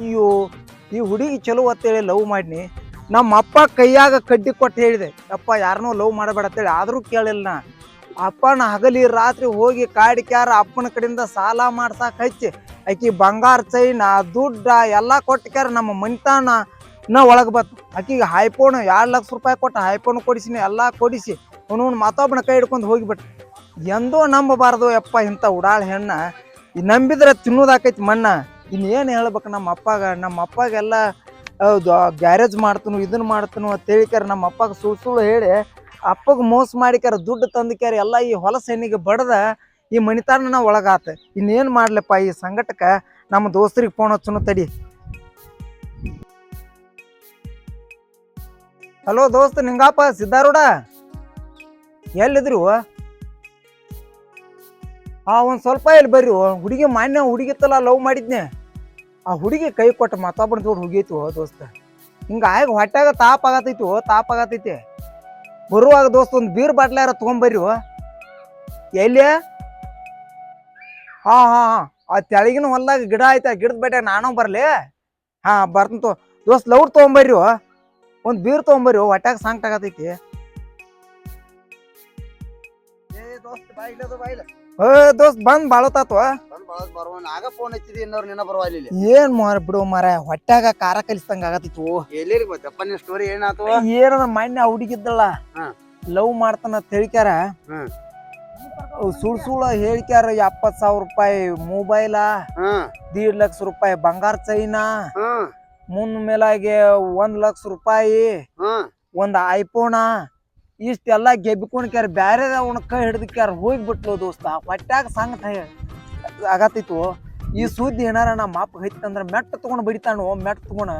ಅಯ್ಯೋ ಈ ಹುಡುಗಿ ಚಲೋ ಅಂತೇಳಿ ಲವ್ ಮಾಡಿನಿ. ನಮ್ಮ ಅಪ್ಪ ಕೈಯಾಗ ಕಡ್ಡಿ ಕೊಟ್ಟು ಹೇಳಿದೆ, ಅಪ್ಪ ಯಾರನ್ನೂ ಲವ್ ಮಾಡಬೇಡ ಅಂತೇಳಿ ಆದರೂ ಕೇಳಿಲ್ಲ ನಾ. ಅಪ್ಪನ ಹಗಲಿ ರಾತ್ರಿ ಹೋಗಿ ಕಾಡಿಕ್ಯಾರ ಅಪ್ಪನ ಕಡೆಯಿಂದ ಸಾಲ ಮಾಡ್ಸಕ್ಕೆ ಹಚ್ಚಿ, ಆಕಿ ಬಂಗಾರ ಚೈನ ದುಡ್ಡ ಎಲ್ಲ ಕೊಟ್ಟಿಕ್ಯಾರ ನಮ್ಮ ಮನಿತಾನ ನಾ ಒಳಗೆ ಬತ್ತು ಆಕಿಗೆ ಹೈಫೋನ್ ಎರಡು ಲಕ್ಷ ರೂಪಾಯಿ ಕೊಟ್ಟು ಹೈಫೋನ್ ಕೊಡಿಸಿನಿ, ಎಲ್ಲ ಕೊಡಿಸಿ. ಅವನು ಮತ್ತೊಬ್ಬನ ಕೈ ಹಿಡ್ಕೊಂಡು ಹೋಗಿಬಿಟ್ಟು. ಎಂದೋ ನಂಬಬಾರ್ದು, ಅಪ್ಪ, ಇಂಥ ಉಡಾಳ ಹೆಣ್ಣ ನಂಬಿದ್ರೆ ತಿನ್ನೋದಾಕೈತಿ ಮಣ್ಣ. ಇನ್ನೇನು ಹೇಳ್ಬೇಕು ನಮ್ಮ ಅಪ್ಪಾಗ? ನಮ್ಮ ಅಪ್ಪಾಗೆಲ್ಲ ಹೌದು ಗ್ಯಾರೇಜ್ ಮಾಡ್ತನು ಇದನ್ನ ಮಾಡ್ತನು ಅಂತ ಹೇಳಿಕಾರ ನಮ್ಮ ಅಪ್ಪಗೆ ಸುಳ್ಳು ಸುಳ್ಳು ಹೇಳಿ ಅಪ್ಪಗೆ ಮೋಸ ಮಾಡಿಕಾರ ದುಡ್ಡು ತಂದಿಕ್ಯಾರ ಎಲ್ಲ ಈ ಹೊಲಸ ಹೆಣ್ಣಿಗೆ ಬಡ್ದ ಈ ಮನಿತನನ ಒಳಗಾತ. ಇನ್ನೇನು ಮಾಡ್ಲಪ್ಪ ಈ ಸಂಘಟಕ? ನಮ್ಮ ದೋಸ್ತರಿಗೆ ಫೋನ್ ಹಚ್ಚನು ತಡಿ. ಹಲೋ ದೋಸ್ತ ನಿಂಗಪ್ಪ ಸಿದ್ದಾರೂಢ ಎಲ್ಲಿದ್ರು ಆ, ಒಂದು ಸ್ವಲ್ಪ ಇಲ್ಲಿ ಬರ್ರಿ ಹುಡುಗಿ ಮಾನ್ಯ ಹುಡುಗಿತ್ತಲ್ಲ ಲವ್ ಮಾಡಿದ್ನೆ. ಆ ಹುಡುಗಿ ಕೈ ಕೊಟ್ಟು ಮತ್ತೊಬ್ಬನ ಜೋಡಿ ಹೋಗೈತಿ ದೋಸ್ತ. ಹಿಂಗ ಆಗ ಹೊಟ್ಯಾಗ ತಾಪ ಆಗತೈತಿ ತಾಪ ಆಗತೈತಿ. ಬರುವಾಗ ದೋಸ್ತ ಒಂದು ಬೀರ್ ಬಾಟ್ಲಾರ ತೊಗೊಂಬರ್ರಿ ಎಲ್ಲಿ? ಹಾ ಹಾ ಹಾ. ಆ ತೆಳಗಿನ ಹೊಲ್ದಾಗ ಗಿಡ ಐತೆ ಗಿಡದ ಬೇಟೆ ನಾನು ಬರ್ಲಿ. ಹಾ ಬರ್ತಂತ ದೋಸ್ತ್ ಲವ್ರ್ ತೊಗೊಂಬರ್ರಿ ಒಂದು ಬೀರ್ ತೊಗೊಂಬರ್ರಿ ಹೊಟ್ಯಾಗ ಸಾಂಗ್ ತಗತೈತಿ ಏ ದೋಸ್ತ್ ಬಂದ್ ಆಗ ಫೋನ್ ಹಚ್ಚಿದಿ ನಿನ್ನ ಏನ್ ಮಾರ ಬಿಡು ಮಾರ ಹೊಟ್ಯಾಗ ಕಾರ ಕಲಿಸ್ದಂಗ ಆಗತ್ತಿತ್ತು. ಎಲ್ಲಿರಿ ಗೊತ್ತಪ್ಪ ನಿನ್ ಸ್ಟೋರಿ ಏನಾತು? ಏನದ ಮಣ್ಣ ಹುಡುಗಿದ್ದಲ್ಲ ಲವ್ ಮಾಡ್ತಾನ ತಿಳಿಕಾರ. ಸುಳ್ ಸುಳ ಹೇಳ್ಕ್ಯಾರ ಎಪ್ಪತ್ ಸಾವಿರ ರೂಪಾಯಿ ಮೊಬೈಲ ದೀಡ್ ಲಕ್ಷ ರೂಪಾಯಿ ಬಂಗಾರ ಚೈನಾ ಮುಂದ್ ಮೇಲಾಗೆ ಒಂದ್ ಲಕ್ಷ ರೂಪಾಯಿ ಒಂದ್ ಐಫೋನ ಇಷ್ಟೆಲ್ಲ ಗೆಬ್ಬಿಕೊಂಡ್ಕ್ಯಾರ ಬ್ಯಾರೆ ಉಣಕ ಕೈ ಹಿಡ್ದಕ್ಯಾರ ಹೋಗ್ಬಿಟ್ಲು ದೋಸ್ತ. ಹೊಟ್ಯಾಗ ಸಂಗಟ ಆಗತ್ತಿತ್ತು. ಈ ಸುದ್ದಿ ಏನಾರ ನಮ್ಮ ಅಪ್ಪ ಹೈತಂದ್ರ ಮೆಟ್ಟ ತಗೊಂಡ್ ಬಡಿತಾನು ಮೆಟ್ಟ ತಗೊಂಡ?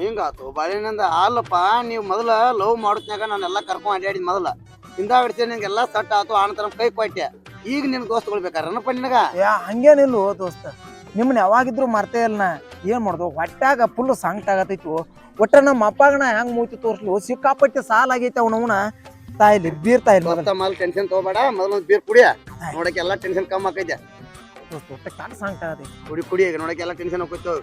ಹಿಂಗಾತು. ಬಾಳೆಹಣ್ಣಿಂದ ಅಲ್ಲಪ್ಪ ನೀವು ಮೊದಲ ಲವ್ ಮಾಡೋದ್ನಾಗ ನಾನೆಲ್ಲ ಕರ್ಕೊಂಡು ಅಡ್ಡಾಡಿದ ಮೊದಲ. ಹಿಂದಾಗಡ್ತಿ ನಿಂಗೆಲ್ಲ ಸಟ್ ಆತು ಆನಂತರ ಕೈ ಕೊಟ್ಟೆ ಈಗ ನಿನ್ ದೋಸ್ತಗಳು ಬೇಕಾರನಪ್ಪ ನಿನಗ ಯಾ ಹಂಗೇನಿಲ್ಲ ದೋಸ್ತ? ನಿಮ್ಮನ್ನ ಯಾವಾಗಿದ್ರು ಮರ್ತೇ ಇಲ್ಲ ನಾ ಏನ್ ಮಾಡ್ದು? ಹೊಟ್ಯಾಗ ಫುಲ್ ಸಂಕಟ ಆಗತ್ತಿತ್ತು ಒಟ್ಟ ನಮ್ಮ ಅಪ್ಪಾಗನ ಹೆಂಗ್ ಮೂತಿ ತೋರಿಸ್ಲು? ಸಿಕ್ಕಾಪಟ್ಟೆ ಸಾಲ ಆಗೈತೆ ಅವನವನ ತಾಯಿಲಿ ಬೀರ್ ಮೇಲೆ ಟೆನ್ಷನ್ ತಗೋಬೇಡ ಮೊದಲೊಂದ್ ಬೀರ್ ಕುಡಿಯ. ನೋಡಕ್ಕೆ ಎಲ್ಲ ಟೆನ್ಷನ್ ಕಮ್ಮಿ ಆಕೈತೆ. ಕಾಟ ಆಗತೈತಿ ಕುಡಿ ಕುಡಿ ಈಗ ನೋಡಕ್ಕೆ ಎಲ್ಲ ಟೆನ್ಷನ್ ಹೋಗ್ತೈತು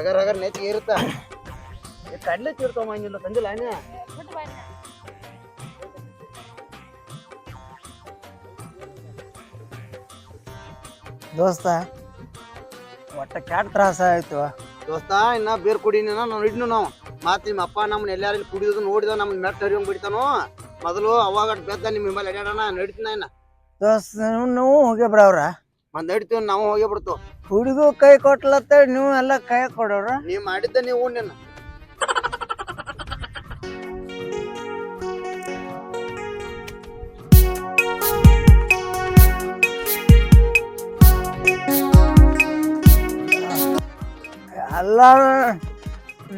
ಅಗರ್ ಅಗರ್ ನೆಚ್ಚಿ ಇರುತ್ತ ಕಡ್ಲೆ ಚೀರ್ತಾವ ಹಂಗಿಲ್ಲ ತಂದಿಲ್ಲ ಏನೇ ದೋಸ್ತ ಒಟ್ಟ ಕ್ಯಾಟ್ ತ್ರಾಸ ಆಯ್ತು. ದೋಸ್ತ ಇನ್ನ ಬೇರ್ ಕುಡಿನ ನಾವು ಇಡ್ನು ನಾವು. ಮಾತ್ ನಿಮ್ಮ ಅಪ್ಪ ನಮ್ಮನ್ನ ಎಲ್ಲಾರು ಕುಡಿಯೋದು ನೋಡಿದ ನಮ್ಮನ್ನ ಮೆಟ್ಟ ಹರಿಯೋಂಗ್ ಬಿಡ್ತಾನೋ? ಮೊದಲು ಅವಾಗ ಬೆದ್ದ ನಿಮ್ಮ ಮೇಲೆ ಅಡ್ಯಾಡೋಣ ನಡಿತೀನ ಇನ್ನ. ದೋಸ್ತ ನೀವು ಹೋಗಿ ಬಿಡವ್ರ ಮಂದ ನಡಿತೀವಿ ನಾವು ಹೋಗೇ ಬಿಡ್ತು ಹುಡುಗು ಕೈ ಕೊಟ್ಲತ್ತ ನೀವು ಎಲ್ಲ ಕೈ ಕೊಡೋರ. ನೀವ್ ಮಾಡಿದ್ದ ನೀವು ನಿನ್ನ ಎಲ್ಲ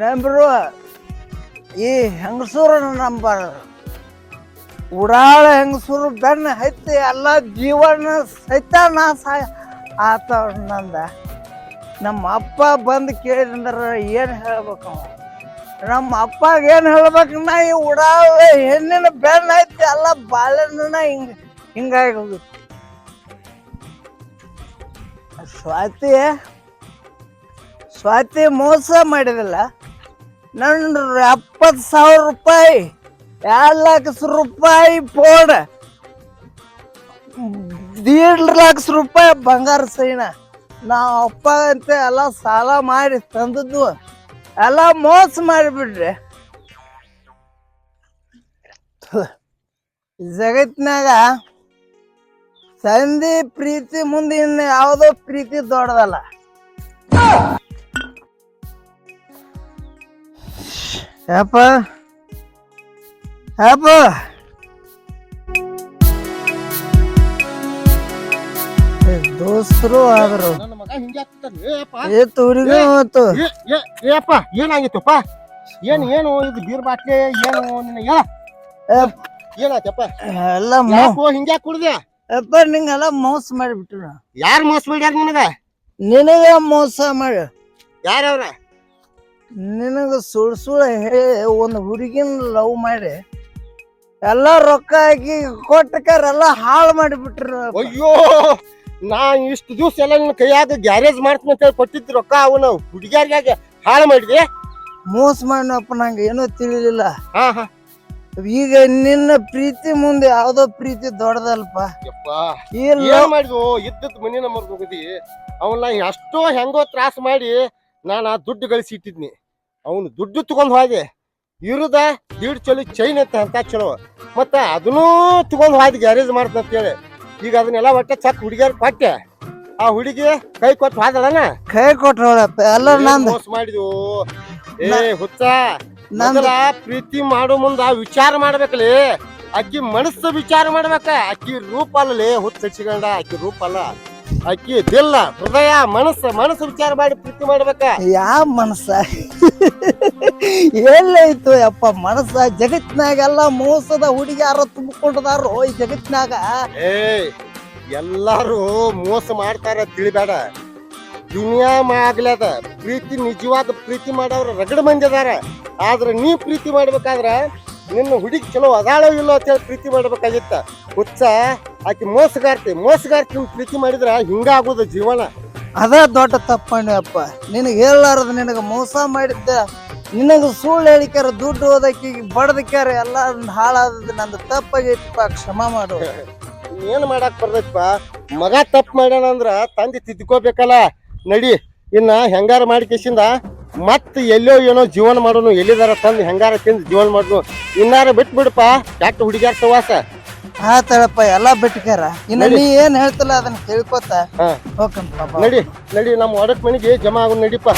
ನಂಬರು ಈ ಹೆಂಗಸೂರು ನಂಬರ್. ಉಡಾಳ ಹೆಂಗಸೂರು, ಬೆನ್ನ ಹತ್ತಿ, ಎಲ್ಲ ಜೀವನ ಸಹಿತ ನಾ ಸಾಯ ಆತ ನಂದ. ನಮ್ಮ ಅಪ್ಪ ಬಂದು ಕೇಳಿದ್ರೆ ಏನು ಹೇಳ್ಬೇಕು? ನಮ್ಮ ಅಪ್ಪಗೆ ಏನು ಹೇಳ್ಬೇಕು ನಾ ಈ ಉಡಾಳ ಹೆಣ್ಣಿನ ಬೆನ್ನ ಐತಿ ಎಲ್ಲ ಬಾಲ್ಯನ ಹಿಂಗ, ಹಿಂಗಾಗಿ ಸ್ವಾತಿ ಸ್ವಾತಿ ಮೋಸ ಮಾಡಿದಿಲ್ಲ ನನ್ನ ಎಪ್ಪತ್ತು ಸಾವಿರ ರೂಪಾಯಿ, ಎರಡು ಲಕ್ಷ ರೂಪಾಯಿ ಫೋನ್ ದೀಡ್ ಲಕ್ಷ ರೂಪಾಯಿ ಬಂಗಾರ ಸೈನ. ನಾ ಅಪ್ಪ ಅಂತ ಎಲ್ಲ ಸಾಲ ಮಾಡಿ ತಂದದ್ದು, ಎಲ್ಲ ಮೋಸ ಮಾಡಿಬಿಡ್ರಿ ಜಗತ್ತಿನಾಗ ಸಂಧಿ ಪ್ರೀತಿ ಮುಂದೆ ಇನ್ನು ಯಾವುದೋ ಪ್ರೀತಿ ದೊಡ್ಡದಲ್ಲ. ಯಪ್ಪ ಯಪ್ಪ ಏ, ದೋಸ್ತರು ಆದ್ರು. ನನ್ನ ಮಗ ಹಿಂಗೆ ಆಗ್ತಾನೆ. ಏಪ್ಪ ಏ ತುರಿಗೂ ಹೋತು ಏ- ಏಪ್ಪ ಏನಾಗಿತ್ತಪ್ಪ? ಏನು ಏನು ಇದು ಬೀರ್ ಬಾಟ್ಲಿ ಏನು ನಿನ್ನ ಹೇಳ ಏನಾಯ್ತಪ್ಪ? ಎಲ್ಲ ಮೋ ಯಾಕೋ ಹಿಂಗ್ಯಾಕ್ ಕುಡ್ದೆ? ಯಪ್ಪ ನಿಂಗೆಲ್ಲ ಮೋಸ ಮಾಡಿಬಿಟ್ರು. ಯಾರು ಮೋಸ ಮಾಡ್ಯಾರ ನಿನಗ? ನಿನಗ ಮೋಸ ಮಾಡ. ಯಾರವ್ರ? ನಿನಗ ಸುಳ್ ಸುಳ್ಳು ಹೇಳಿ ಒಂದು ಹುಡುಗಿನ ಲವ್ ಮಾಡಿ ಎಲ್ಲ ರೊಕ್ಕ ಹಾಕಿ ಕೊಟ್ಟಕಾರ ಎಲ್ಲ ಹಾಳು ಮಾಡಿಬಿಟ್ರು ಅಯ್ಯೋ ನಾ ಇಷ್ಟು ದಿವಸ ಎಲ್ಲ ನಿನ್ನ ಕೈಯಾಗ ಗ್ಯಾರೇಜ್ ಮಾಡ್ತೀನಿ ಅಂತ ಹೇಳಿ ಕೊಟ್ಟಿದ್ದು ರೊಕ್ಕ ಅವನ ಹುಡುಗಿಯಾರ್ಯಾಗ ಹಾಳು ಮಾಡಿದೆ? ಮೋಸ ಮಾಡಿನಪ್ಪ ನಂಗೆ ಏನೋ ತಿಳಿಲಿಲ್ಲ. ಹಾ ಹಾ. ಈಗ ನಿನ್ನ ಪ್ರೀತಿ ಮುಂದೆ ಯಾವ್ದೋ ಪ್ರೀತಿ ದೊಡ್ಡದಲ್ಪ. ಯಪ್ಪ ಈ ಏನ್ ಲವ್ ಮಾಡಿದ್ವು? ಇದ್ದದ್ ಮನಿ ನಂಬರ್ ಅವನ್ನ ಎಷ್ಟೋ ಹೆಂಗೋ ತ್ರಾಸ ಮಾಡಿ ನಾನು ಆ ದುಡ್ಡು ಗಳಿಸಿ ಇಟ್ಟಿದ್ನಿ. ಅವನು ದುಡ್ಡು ತಗೊಂಡ್ ಹೋಗಿ ಇರುದ ದೀಡ್ ಚೊಲಿ ಚೈನ್ ಅಂತ ಅಂತ ಚಲೋ. ಮತ್ತ ಅದನ್ನೂ ತಗೊಂಡ್ ಹೋದ್ ಗ್ಯಾರೇಜ್ ಮಾಡ್ತ ಹೇಳಿ. ಈಗ ಅದನ್ನೆಲ್ಲ ಒಟ್ಟೆ ಚಕ್ ಹುಡುಗಿಯರ್ ಕೊಟ್ಟೆ. ಆ ಹುಡುಗಿ ಕೈ ಕೊಟ್ಟು ಹೋದಳನ ಕೈ ಕೊಟ್ಟರು ಎಲ್ಲ ಏನ್ ನಂದು. ಮೋಸ ಮಾಡಿದ್ವು ಏ ಹುಚ್ಚ. ಪ್ರೀತಿ ಮಾಡೋ ಮುಂದ ವಿಚಾರ ಮಾಡ್ಬೇಕಲ್ಲಿ ಅಕ್ಕಿ ಮನಸ್ಸು ವಿಚಾರ ಮಾಡ್ಬೇಕ. ಅಕ್ಕಿ ರೂಪ ಅಲ್ಲಲೇ ಹುಚ್ಚ ಹಚ್ಚಿಕೊಂಡ ಅಕ್ಕಿ ರೂಪ ಅಲ್ಲ. ಅಕ್ಕಿ ದಿಲ್ಲ ಹೃದಯ ಮನಸ್ಸು ಮನಸ್ಸು ವಿಚಾರ ಮಾಡಿ ಪ್ರೀತಿ ಮಾಡ್ಬೇಕ. ಯಾವ ಮನಸ್ಸ? ಎಲ್ಲೈತು ಯಪ್ಪ ಮನಸ್ಸ? ಜಗತ್ನಾಗೆಲ್ಲ ಮೋಸದ ಹುಡುಗಿಯಾರ ತುಂಬಿಕೊಂಡದಾರು ಈ ಜಗತ್ನಾಗ ಏ ಎಲ್ಲಾರು ಮೋಸ ಮಾಡ್ತಾರ ತಿಳಿಬೇಡ ದುನಿಯಾ ಆಗ್ಲದ ಪ್ರೀತಿ ನಿಜವಾದ ಪ್ರೀತಿ ಮಾಡವ್ರ ರಗಡ ಮಂದಿ ಅದಾರ. ಆದ್ರೆ ನೀ ಪ್ರೀತಿ ಮಾಡ್ಬೇಕಾದ್ರ ನಿನ್ನ ಹುಡುಗಿ ಚಲೋ ಅದಾಳೋ ಇಲ್ಲೋ ಅಂತೇಳಿ ಪ್ರೀತಿ ಮಾಡ್ಬೇಕಾಗಿತ್ತ. ಹುಚ್ಚ ಆಕೆ ಮೋಸಗಾರ್ತಿ ಮೋಸಗಾರ್ತಿ ಪ್ರೀತಿ ಮಾಡಿದ್ರ ಹಿಂಗ ಆಗೋದು ಜೀವನ. ಅದ ದೊಡ್ಡ ತಪ್ಪಣ್ಣ ಅಪ್ಪ. ನಿನಗೆ ಹೇಳಲಾರದು ನಿನಗೆ ಮೋಸ ಮಾಡಿದ್ದ. ನಿನಗೆ ಸುಳ್ಳು ಹೇಳಿಕ್ಯಾರ ದುಡ್ಡು ಓದಕ್ಕಿಗೆ ಬಡ್ದಕ್ಯಾರ ಎಲ್ಲ ಹಾಳಾದದ್ದು ನಂದು ತಪ್ಪಾಗೈತಿಪ್ಪ. ಕ್ಷಮ ಮಾಡು. ಏನು ಮಾಡಕ್ ಬರ್ತೈತಪ್ಪ? ಮಗ ತಪ್ಪು ಮಾಡ್ಯಾನ ಅಂದ್ರೆ ತಂದೆ ತಿದ್ಕೋಬೇಕಲ್ಲ. ನಡಿ ಇನ್ನ ಹೆಂಗಾರ ಮಾಡಿ ಕೇಸಿಂದ? ಮತ್ ಎಲ್ಲೋ ಏನೋ ಜೀವನ ಮಾಡೋನು ಎಲ್ಲಿದಾರ ತಂದು ಹೆಂಗಾರ ತಿಂದು ಜೀವನ ಮಾಡೋನು ಇನ್ನಾರ ಬಿಟ್ಟು ಬಿಡಪ್ಪ ಕೆಟ್ಟ ಹುಡುಗಿಯಾರ ಸವಾಸ ಆತಳಪ್ಪ ಎಲ್ಲ ಬಿಟ್ಕ್ಯಾರ ಇನ್ನ. ನೀ ಏನ್ ಹೇಳ್ತಲ್ಲ ಅದನ್ನ ಕೇಳ್ಕೊತ. ಹೋಗಂತ ನಡಿ ನಡಿ ನಮ್ಮ ಒಡಕ್ ಮನೆಗೆ ಜಮಾ ಆಗೋ ನಡಿಪ್ಪ.